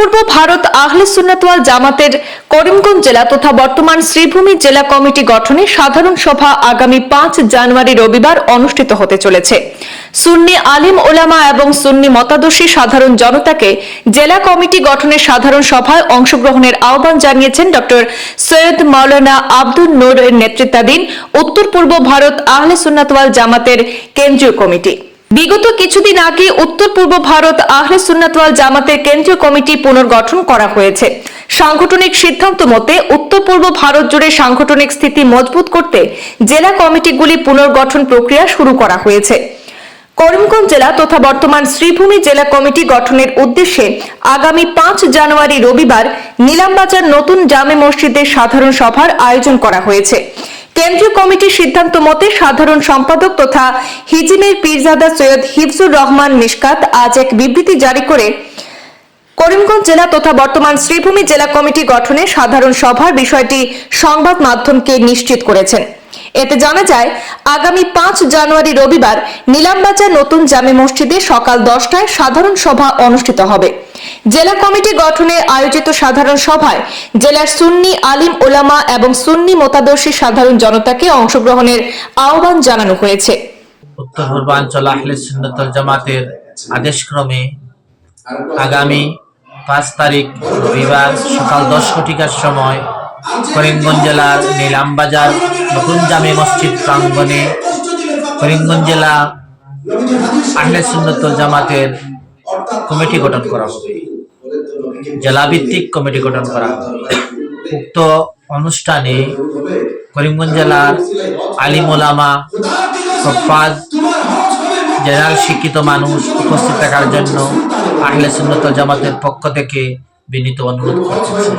পূর্ব ভারত আহলে সুন্নাতওয়াল জামাতের করিমগঞ্জ জেলা তথা বর্তমান শ্রীভূমি জেলা কমিটি গঠনে সাধারণ সভা আগামী পাঁচ জানুয়ারি রবিবার অনুষ্ঠিত হতে চলেছে। সুন্নি আলিম ওলামা এবং সুন্নি মতাদর্শী সাধারণ জনতাকে জেলা কমিটি গঠনের সাধারণ সভায় অংশগ্রহণের আহ্বান জানিয়েছেন ডক্টর সৈয়দ মাওলানা আব্দুল নূর নেতৃত্বাধীন উত্তর পূর্ব ভারত আহলে সুন্নাতওয়াল জামাতের কেন্দ্রীয় কমিটি। বিগত কিছুদিন আগে উত্তর পূর্ব ভারত আহলে সুন্নাতওয়াল জামাতের কেন্দ্রীয় কমিটি পুনর্গঠন করা হয়েছে। সাংগঠনিক সিদ্ধান্ত মতে উত্তর পূর্ব ভারত জুড়ে সাংগঠনিক স্থিতি মজবুত করতে জেলা কমিটিগুলি পুনর্গঠন প্রক্রিয়া শুরু করা হয়েছে। করিমগঞ্জ জেলা তথা বর্তমান শ্রীভূমি জেলা কমিটি গঠনের উদ্দেশ্যে আগামী পাঁচ জানুয়ারি রবিবার নিলামবাজার নতুন জামে মসজিদের সাধারণ সভার আয়োজন করা হয়েছে। কেন্দ্রীয় কমিটির সিদ্ধান্ত মতে সাধারণ সম্পাদক তথা হিজিমের পীরজাদা সৈয়দ হিফজুর রহমান মিশকাত আজ এক বিবৃতি জারি করে করিমগঞ্জ জেলা তথা বর্তমান শ্রীভূমি জেলা কমিটি গঠনে সাধারণ সভার বিষয়টি সংবাদ মাধ্যমকে নিশ্চিত করেছেন। এতে জানা যায়, আগামী পাঁচ জানুয়ারি রবিবার নিলামবাজার নতুন জামে মসজিদে সকাল দশটায় সাধারণ সভা অনুষ্ঠিত হবে। জেলা কমিটি গঠনে আয়োজিত সাধারণ সভায় জেলার সুন্নি আলিম ওলামা এবং সুন্নি মতাদর্শী সাধারণ জনতাকে অংশগ্রহণের আহ্বান জানানো হয়েছে। উত্তর পূর্বাঞ্চল আহলে সুন্নতল জামাতের আদেশক্রমে আগামী পাঁচ তারিখ রবিবার সকাল দশ ঘটিকার সময় করিমগঞ্জ জেলার নীলামবাজার নতুন জামে মসজিদ প্রাঙ্গণে করিমগঞ্জ জেলা আহলে সুন্নতল জামাতের কমিটি গঠন করা হবে। জেলা ভিত্তিক কমিটি গঠন করা হবে। উক্ত অনুষ্ঠানে করিমগঞ্জ জেলার আলিম ওলামা সফাজ জেনারেল শিক্ষিত মানুষ উপস্থিত থাকার জন্য আহলে সুন্নত জামাতের পক্ষ থেকে বিনীত অনুরোধ করতেছে